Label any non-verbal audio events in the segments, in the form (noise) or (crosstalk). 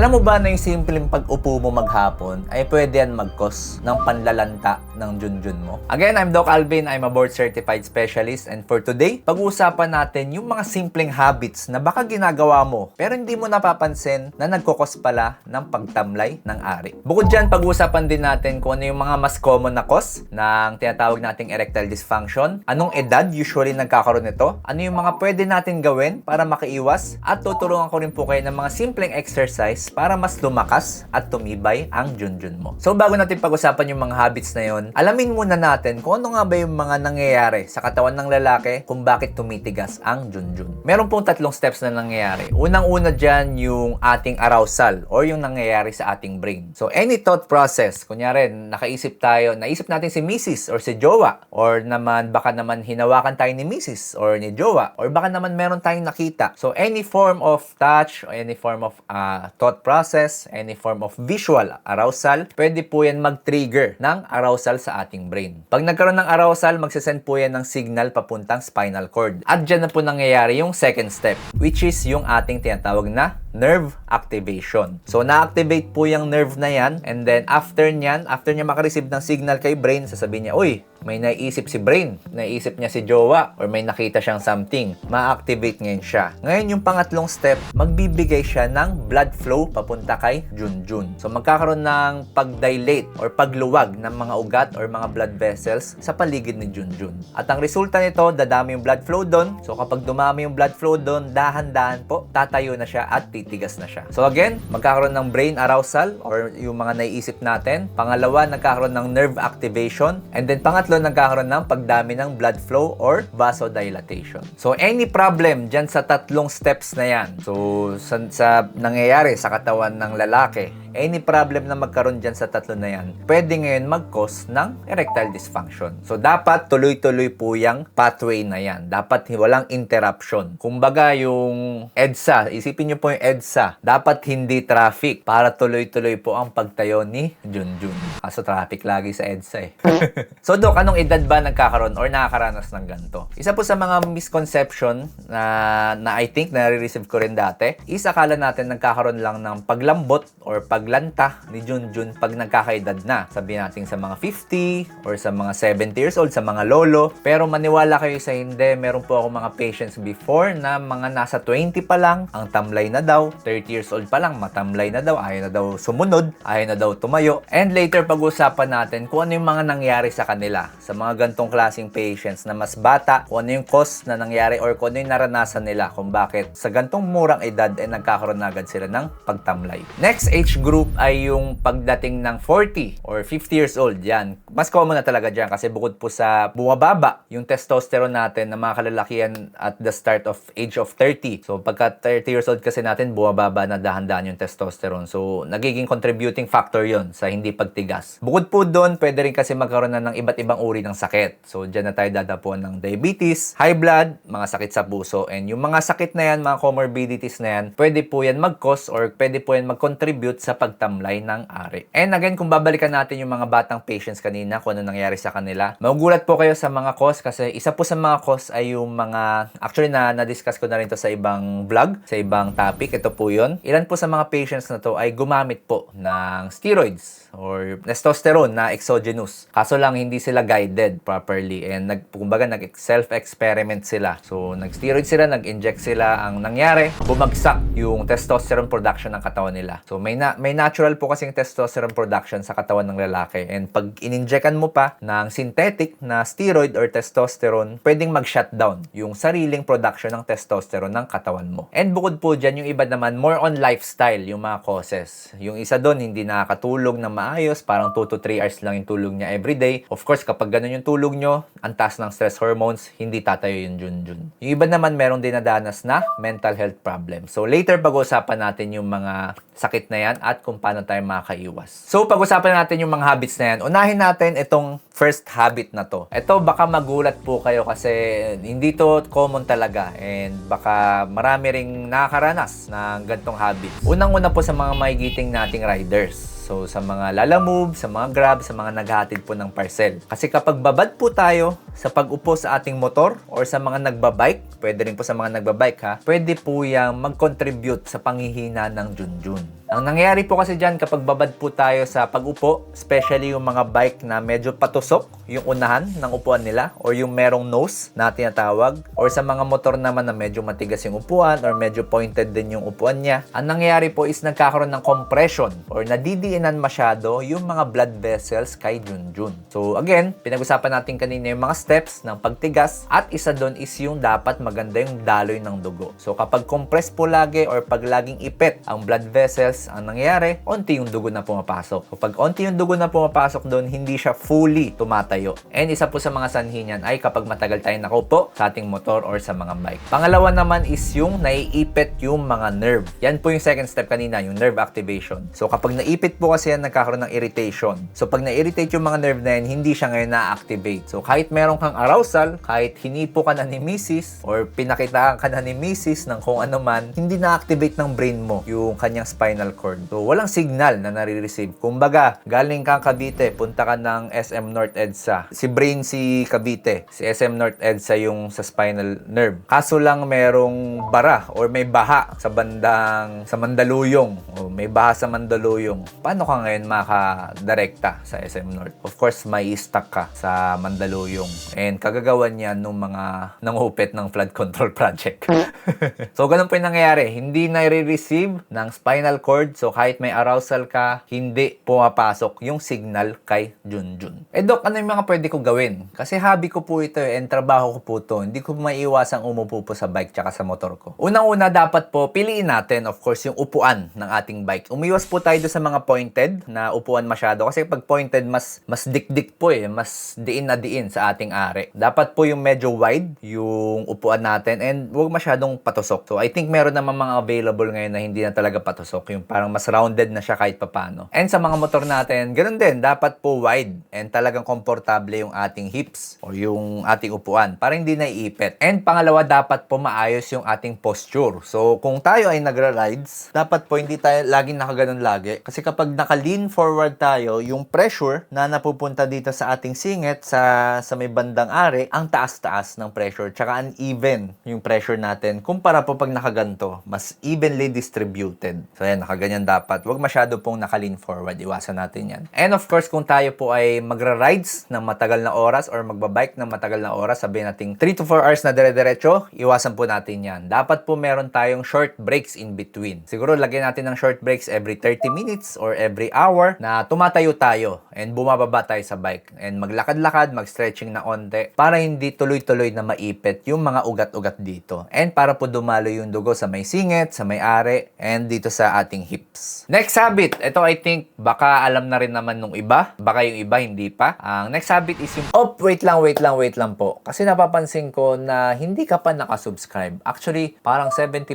Alam mo ba na yung simpleng pag-upo mo maghapon ay pwede yan mag-cause ng panlalanta ng junjun mo? Again, I'm Doc Alvin. I'm a board certified specialist and for today, pag-uusapan natin yung mga simpleng habits na baka ginagawa mo pero hindi mo napapansin na nagkukos pala ng pagtamlay ng ari. Bukod dyan, pag-uusapan din natin kung ano yung mga mas common na cause ng tinatawag nating erectile dysfunction, anong edad usually nagkakaroon nito, ano yung mga pwede natin gawin para makaiwas at tutulungan ko rin po kayo ng mga simpleng exercise para mas lumakas at tumibay ang junjun mo. So bago natin pag-usapan yung mga habits na yon, alamin muna natin kung ano nga ba yung mga nangyayari sa katawan ng lalaki kung bakit tumitigas ang junjun. Meron pong tatlong steps na nangyayari. Unang-una dyan yung ating arousal or yung nangyayari sa ating brain. So any thought process, kunyari nakaisip tayo, naisip natin si Mrs. or si Jowa or naman baka naman hinawakan tayo ni Mrs. or ni Jowa or baka naman meron tayong nakita. So any form of touch or any form of uh, thought process, any form of visual arousal, pwede po yan mag-trigger ng arousal sa ating brain. Pag nagkaroon ng arousal, magsasend po yan ng signal papuntang spinal cord. At dyan na po nangyayari yung second step, which is yung ating tinatawag na nerve activation. So, na-activate po yung nerve na yan and then after nyan, after niya makareceive ng signal kay brain, sasabihin niya, Uy, may naisip si brain, naisip niya si jowa, or may nakita siyang something, ma-activate ngayon siya. Ngayon yung pangatlong step, magbibigay siya ng blood flow papunta kay Junjun. So magkakaroon ng pag-dilate or pagluwag ng mga ugat or mga blood vessels sa paligid ni Junjun. At ang resulta nito, dadami yung blood flow doon. So kapag dumami yung blood flow doon, dahan-dahan po, tatayo na siya at titigas na siya. So again, magkakaroon ng brain arousal or yung mga naiisip natin. Pangalawa, nagkakaroon ng nerve activation. And then pangatlo, nagkakaroon ng pagdami ng blood flow or vasodilatation. So any problem dyan sa tatlong steps na yan, so sa, sa nangyayari sa katawan ng lalaki, any problem na magkaroon dyan sa tatlo na yan, pwede ngayon mag-cause ng erectile dysfunction. So dapat tuloy-tuloy po yung pathway na yan. Dapat walang interruption. Kumbaga yung EDSA, isipin nyo po yung EDSA, dapat hindi traffic para tuloy-tuloy po ang pagtayo ni Junjun. Kaso traffic lagi sa EDSA eh. (laughs) so Dok, anong edad ba nagkakaroon or nakakaranas ng ganito? Isa po sa mga misconception na, na I think nare-receive ko rin dati, is akala natin nagkakaroon lang ng paglambot or paglanta ni Junjun pag nagkakaedad na. Sabi natin sa mga 50 or sa mga 70 years old, sa mga lolo. Pero maniwala kayo sa hindi, meron po ako mga patients before na mga nasa 20 pa lang, ang tamlay na daw, 30 years old pa lang, matamlay na daw, ayaw na daw sumunod, ayaw na daw tumayo. And later pag-usapan natin kung ano yung mga nangyari sa kanila sa mga gantong klaseng patients na mas bata, kung ano yung cause na nangyari or kung ano yung naranasan nila kung bakit sa gantong murang edad ay nagkakaroon na agad sila ng pagtamlay. Next age group ay yung pagdating ng 40 or 50 years old. Yan. Mas common na talaga dyan kasi bukod po sa bumababa yung testosterone natin na mga kalalakihan at the start of age of 30. So pagka 30 years old kasi natin, bumababa na dahan-dahan yung testosterone. So nagiging contributing factor yon sa hindi pagtigas. Bukod po doon, pwede rin kasi magkaroon na ng iba't ibang uri ng sakit. So dyan na tayo dadapuan ng diabetes, high blood, mga sakit sa puso. And yung mga sakit na yan, mga comorbidities na yan, pwede po yan mag-cause or pwede po yan mag-contribute sa pagtamlay ng ari. And again, kung babalikan natin yung mga batang patients kanina, kung ano nangyari sa kanila, magugulat po kayo sa mga cause kasi isa po sa mga cause ay yung mga, actually na na-discuss ko na rin to sa ibang vlog, sa ibang topic, ito po yun. Ilan po sa mga patients na to ay gumamit po ng steroids or testosterone na exogenous. Kaso lang hindi sila guided properly and nag kumbaga nag self-experiment sila. So nag-steroid sila, nag-inject sila, ang nangyari, bumagsak yung testosterone production ng katawan nila. So may na, may natural po kasing testosterone production sa katawan ng lalaki and pag ininjectan mo pa ng synthetic na steroid or testosterone, pwedeng mag-shutdown yung sariling production ng testosterone ng katawan mo. And bukod po dyan, yung iba naman, more on lifestyle yung mga causes. Yung isa doon, hindi nakakatulog na maayos, parang 2 to 3 hours lang yung tulog niya everyday. Of course, kapag ganun yung tulog nyo, ang taas ng stress hormones, hindi tatayo yung junjun. Yung iba naman, meron din nadanas na mental health problem. So later, pag-usapan natin yung mga sakit na yan at kung paano tayo makakaiwas. So pag-usapan natin yung mga habits na yan. Unahin natin itong first habit na to. Ito baka magulat po kayo kasi hindi to common talaga and baka marami ring nakakaranas ng gantong habit. Unang-una po sa mga magigiting nating riders. So, sa mga Lala Move, sa mga Grab, sa mga naghahatid po ng parcel. Kasi kapag babad po tayo sa pag-upo sa ating motor or sa mga nagbabike, pwede rin po sa mga nagbabike ha, pwede po yung mag-contribute sa panghihina ng junjun. Ang nangyayari po kasi dyan kapag babad po tayo sa pag-upo, especially yung mga bike na medyo patusok, yung unahan ng upuan nila, or yung merong nose na tinatawag, or sa mga motor naman na medyo matigas yung upuan, or medyo pointed din yung upuan niya, ang nangyayari po is nagkakaroon ng compression, or nadidiinan masyado yung mga blood vessels kay Junjun. So again, pinag-usapan natin kanina yung mga steps ng pagtigas, at isa doon is yung dapat maganda yung daloy ng dugo. So kapag compress po lagi, or pag laging ipit ang blood vessels, ang nangyayari, onti yung dugo na pumapasok. Kapag onti yung dugo na pumapasok doon, hindi siya fully tumatayo. And isa po sa mga sanhi niyan ay kapag matagal tayong nakaupo sa ating motor or sa mga bike. Pangalawa naman is yung naiipit yung mga nerve. Yan po yung second step kanina, yung nerve activation. So kapag naipit po kasi yan, nagkakaroon ng irritation. So pag na-irritate yung mga nerve na yan, hindi siya ngayon na-activate. So kahit meron kang arousal, kahit hinipo ka na ni misis or pinakitaan ka na ni misis ng kung ano man, hindi na-activate ng brain mo yung kanyang spinal cord. So walang signal na nare-receive. Kumbaga, galing kang Cavite, punta ka ng SM North EDSA. Si brain si Cavite, si SM North EDSA yung sa spinal nerve. Kaso lang merong bara or may baha sa bandang sa Mandaluyong o may baha sa Mandaluyong. Paano ka ngayon makadirekta sa SM North? Of course, may stuck ka sa Mandaluyong. And kagagawan niya nung mga nangupit ng flood control (laughs) project. (laughs) so, ganun po yung nangyayari. Hindi na-receive ng spinal cord. So, kahit may arousal ka, hindi pumapasok yung signal kay Junjun. Eh, Dok, ano yung mga pwede ko gawin? Kasi hobby ko po ito eh, and trabaho ko po ito. Hindi ko maiiwasang umupo po sa bike tsaka sa motor ko. Unang-una, dapat po, piliin natin, of course, yung upuan ng ating bike. Umiwas po tayo sa mga pointed na upuan masyado. Kasi pag pointed, mas, mas dik-dik po eh. Mas diin na diin sa ating are. Dapat po yung medyo wide yung upuan natin and huwag masyadong patusok. So, I think meron naman mga available ngayon na hindi na talaga patusok. Yung parang mas rounded na siya kahit papano. And sa mga motor natin, ganun din. Dapat po wide and talagang komportable yung ating hips or yung ating upuan para hindi naiipit. And pangalawa, dapat po maayos yung ating posture. So, kung tayo ay nagra-rides, dapat po hindi tayo laging nakaganon lagi. Kasi kapag naka-lean forward tayo, yung pressure na napupunta dito sa ating singit, sa, sa may bandang are, ang taas-taas ng pressure. Tsaka uneven yung pressure natin. Kumpara po pag nakaganto, mas evenly distributed. So, yan, nakaganyan dapat. Huwag masyado pong naka-lean forward. Iwasan natin yan. And of course, kung tayo po ay magra-rides ng matagal na oras or magbabike ng matagal na oras, sabihin natin 3 to 4 hours na dire-diretso, iwasan po natin yan. Dapat po meron tayong short breaks in between. Siguro lagyan natin ng short breaks every 30 minutes or every hour na tumatayo tayo and bumababa tayo sa bike. And maglakad-lakad, mag-stretching na onte para hindi tuloy-tuloy na maipit yung mga ugat-ugat dito. And para po dumalo yung dugo sa may singit, sa may are, and dito sa ating hips. Next habit, ito I think baka alam na rin naman nung iba, baka yung iba hindi pa. Ang next habit is yung, oh, wait lang, wait lang, wait lang po. Kasi napapansin ko na hindi ka pa nakasubscribe. Actually, parang 70%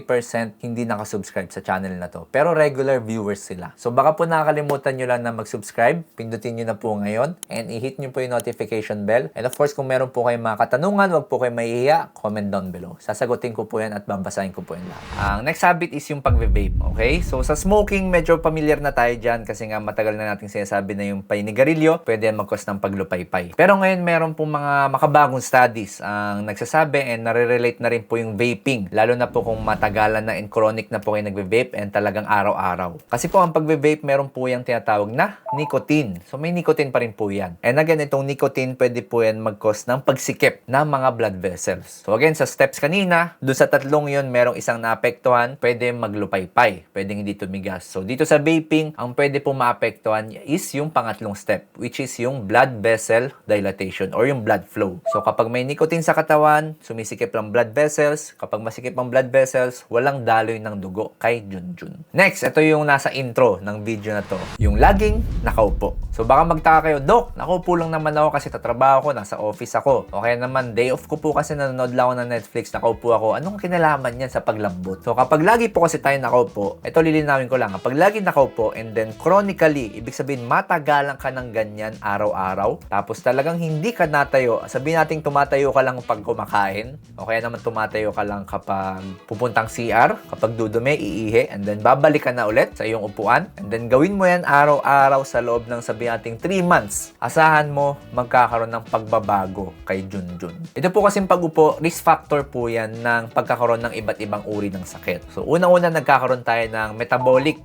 hindi nakasubscribe sa channel na to. Pero regular viewers sila. So baka po nakakalimutan nyo lang na mag-subscribe. Pindutin nyo na po ngayon. And i-hit nyo po yung notification bell. And of course, kung meron po kayong mga katanungan, wag po kayong mahihiya, comment down below. Sasagutin ko po yan at babasahin ko po yan lahat. Ang next habit is yung pagbe-vape. Okay? So sa smoking, medyo familiar na tayo dyan kasi nga matagal na nating sinasabi na yung painigarilyo, pwede yan mag-cause ng paglupaypay. Pero ngayon, meron po mga makabagong studies ang nagsasabi and nare-relate na rin po yung vaping. Lalo na po kung matagalan na and chronic na po kayo nagbe-vape and talagang araw-araw. Kasi po ang pagbe-vape, meron po yung tinatawag na nicotine. So may nicotine pa rin po yan. And again, itong nicotine, pwede po yan mag-cause ng pagsikip ng mga blood vessels. So again, sa steps kanina, dun sa tatlong yun, merong isang naapektuhan, pwede maglupaypay. Pwede hindi tumigas. So dito sa vaping, ang pwede po maapektuhan is yung pangatlong step, which is yung blood vessel dilatation or yung blood flow. So kapag may nicotine sa katawan, sumisikip ang blood vessels. Kapag masikip ang blood vessels, walang daloy ng dugo kay Junjun. Next, ito yung nasa intro ng video na to. Yung laging nakaupo. So baka magtaka kayo, Dok, nakaupo lang naman ako kasi tatrabaho ko, nasa office ako. Okay naman, day off ko po kasi nanonood lang ako ng Netflix, nakaupo ako. Anong kinalaman yan sa paglambot? So kapag lagi po kasi tayo nakaupo, ito lilinawin ko lang. Kapag lagi nakaupo and then chronically, ibig sabihin matagalan ka ng ganyan araw-araw, tapos talagang hindi ka natayo, sabihin natin tumatayo ka lang pag kumakain, o kaya naman tumatayo ka lang kapag pupuntang CR, kapag dudumi, iihi, and then babalik ka na ulit sa iyong upuan, and then gawin mo yan araw-araw sa loob ng sabihin nating 3 months. Asahan mo, magkakaroon ng nagbabago kay Junjun. Ito po kasing pag-upo, risk factor po yan ng pagkakaroon ng iba't ibang uri ng sakit. So, unang-una nagkakaroon tayo ng metabolic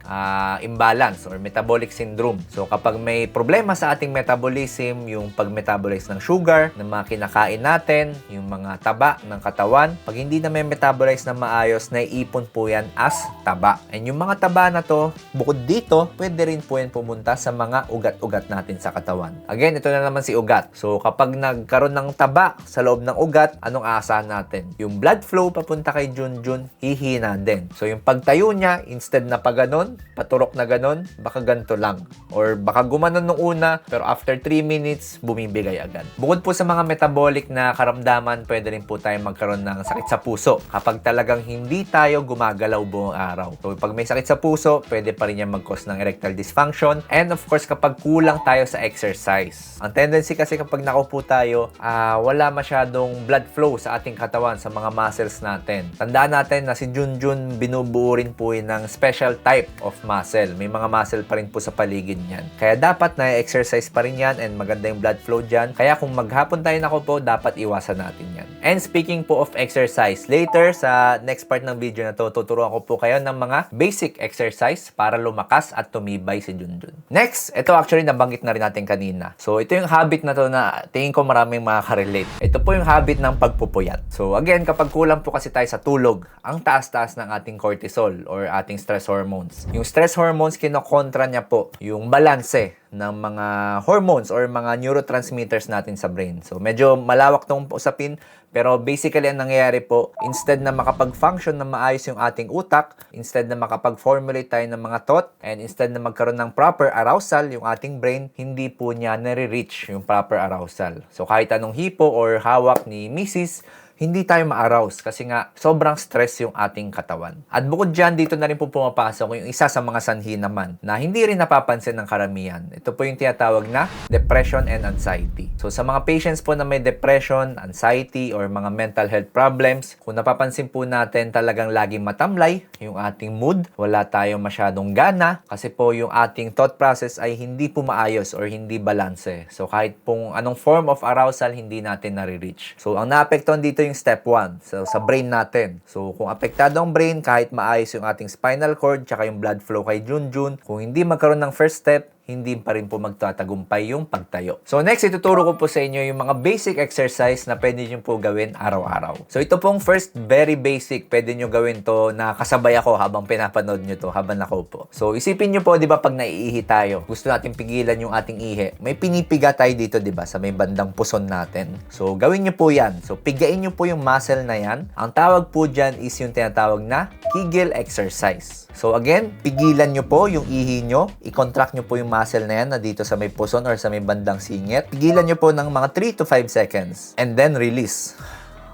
ah, imbalance or metabolic syndrome. So, kapag may problema sa ating metabolism, yung pag-metabolize ng sugar, ng mga kinakain natin, yung mga taba ng katawan, pag hindi na may metabolize na maayos, naiipon po yan as taba. And yung mga taba na to, bukod dito, pwede rin po yan pumunta sa mga ugat-ugat natin sa katawan. Again, ito na naman si ugat. So, kapag nagkaroon ng taba sa loob ng ugat, anong aasahan natin? Yung blood flow papunta kay Junjun, hihina din. So, yung pagtayo niya, instead na pa ganon, paturok na ganon, baka ganito lang. Or baka gumanon nung una, pero after 3 minutes, bumibigay agad. Bukod po sa mga metabolic na karamdaman, pwede rin po tayo magkaroon ng sakit sa puso kapag talagang hindi tayo gumagalaw buong araw. So, pag may sakit sa puso, pwede pa rin yan mag-cause ng erectile dysfunction. And of course, kapag kulang tayo sa exercise. Ang tendency kasi kapag nakaupo tayo, ah, wala masyadong blood flow sa ating katawan, sa mga muscles natin. Tandaan natin na si Junjun binubuo rin po yun ng special type of muscle. May mga muscle pa rin po sa paligid niyan. Kaya dapat na exercise pa rin yan and maganda yung blood flow dyan. Kaya kung maghapon tayo nakaupo, dapat iwasan natin yan. And speaking po of exercise, later sa next part ng video na to, tuturuan ko po kayo ng mga basic exercise para lumakas at tumibay si Junjun. Next, ito actually nabanggit na rin natin kanina. So ito yung habit na to na tingin ko maraming makaka-relate. Ito po yung habit ng pagpupuyat. So again, kapag kulang po kasi tayo sa tulog, ang taas-taas ng ating cortisol or ating stress hormones. Yung stress hormones, kinokontra niya po yung balanse ng mga hormones or mga neurotransmitters natin sa brain. So medyo malawak tong usapin pero basically ang nangyayari po, instead na makapag-function na maayos yung ating utak, instead na makapag-formulate tayo ng mga thought, and instead na magkaroon ng proper arousal yung ating brain, hindi po niya nare-reach yung proper arousal. So kahit anong hipo or hawak ni Mrs., hindi tayo ma-arouse kasi nga sobrang stress yung ating katawan. At bukod dyan, dito na rin po pumapasok yung isa sa mga sanhi naman na hindi rin napapansin ng karamihan. Ito po yung tinatawag na depression and anxiety. So sa mga patients po na may depression, anxiety, or mga mental health problems, kung napapansin po natin talagang laging matamlay yung ating mood, wala tayong masyadong gana kasi po yung ating thought process ay hindi po maayos or hindi balanse. So kahit pong anong form of arousal, hindi natin nare-reach. So ang naapektuhan dito yung step 1 so, sa brain natin. So kung apektado ang brain, kahit maayos yung ating spinal cord, tsaka yung blood flow kay Junjun, kung hindi magkaroon ng first step, hindi pa rin po magtatagumpay yung pagtayo. So next, ituturo ko po sa inyo yung mga basic exercise na pwede nyo po gawin araw-araw. So ito pong first, very basic. Pwede nyo gawin to na kasabay ako habang pinapanood nyo to, habang nakaupo. So isipin nyo po, di ba, pag naiihi tayo, gusto natin pigilan yung ating ihi. May pinipiga tayo dito, di ba, sa may bandang puson natin. So gawin nyo po yan. So pigain nyo po yung muscle na yan. Ang tawag po dyan is yung tinatawag na Kegel exercise. So again, pigilan nyo po yung ihi nyo, i-contract nyo po yung muscle na yan na dito sa may puson or sa may bandang singit. Pigilan nyo po ng mga 3 to 5 seconds and then release.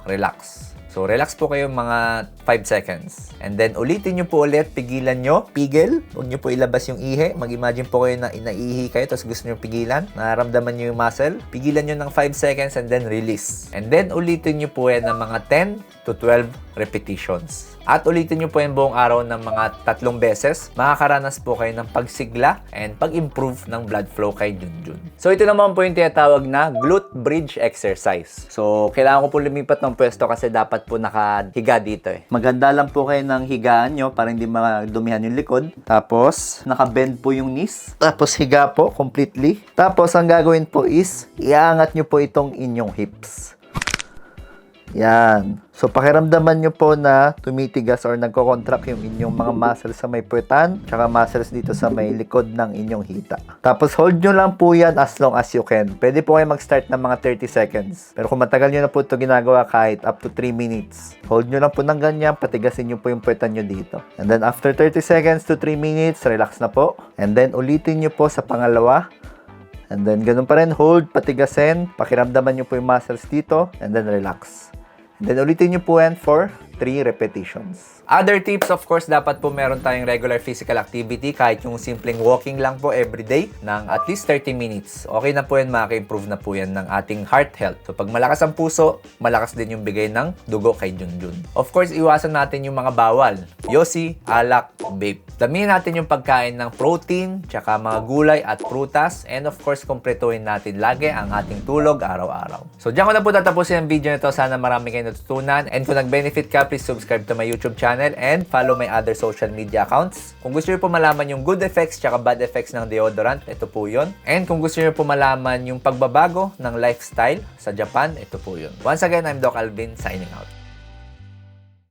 Relax. So, relax po kayo mga 5 seconds. And then, ulitin nyo po ulit, pigilan nyo, pigil. Huwag nyo po ilabas yung ihi. Mag-imagine po kayo na inaihi kayo, tapos gusto nyo pigilan. Nararamdaman nyo yung muscle. Pigilan nyo ng 5 seconds and then release. And then, ulitin nyo po yan ng mga 10 to 12 repetitions. At ulitin nyo po yan buong araw ng mga tatlong beses. Makakaranas po kayo ng pagsigla and pag-improve ng blood flow kay Junjun. So ito naman po yung tinatawag na glute bridge exercise. So kailangan ko po lumipat ng pwesto kasi dapat po nakahiga dito eh. Maganda lang po kayo ng higaan nyo para hindi madumihan yung likod. Tapos nakabend po yung knees. Tapos higa po completely. Tapos ang gagawin po is iangat nyo po itong inyong hips. Yan. So, pakiramdaman nyo po na tumitigas or nagko-contract yung inyong mga muscles sa may puwetan, tsaka muscles dito sa may likod ng inyong hita. Tapos, hold nyo lang po yan as long as you can. Pwede po kayo mag-start ng mga 30 seconds. Pero kung matagal nyo na po ito ginagawa kahit up to 3 minutes, hold nyo lang po ng ganyan, patigasin nyo po yung puwetan nyo dito. And then, after 30 seconds to 3 minutes, relax na po. And then, ulitin nyo po sa pangalawa. And then, ganun pa rin, hold, patigasin, pakiramdaman nyo po yung muscles dito, and then relax. Then ulitin nyo po yan for 3 repetitions. Other tips, of course, dapat po meron tayong regular physical activity, kahit yung simpleng walking lang po everyday ng at least 30 minutes. Okay na po yan, maka-improve na po yan ng ating heart health. So pag malakas ang puso, malakas din yung bigay ng dugo kay Junjun. Of course, iwasan natin yung mga bawal. Yosi, alak, vape. Damihan natin yung pagkain ng protein, tsaka mga gulay at prutas, and of course, kumpletuhin natin lagi ang ating tulog araw-araw. So diyan ko na po tatapusin ang video nito. Sana marami kayong natutunan. And kung nag-benefit ka, please subscribe to my YouTube channel and follow my other social media accounts. Kung gusto niyo po malaman yung good effects tsaka bad effects ng deodorant, ito po yun. And kung gusto niyo po malaman yung pagbabago ng lifestyle sa Japan, ito po yun. Once again, I'm Doc Alvin, signing out.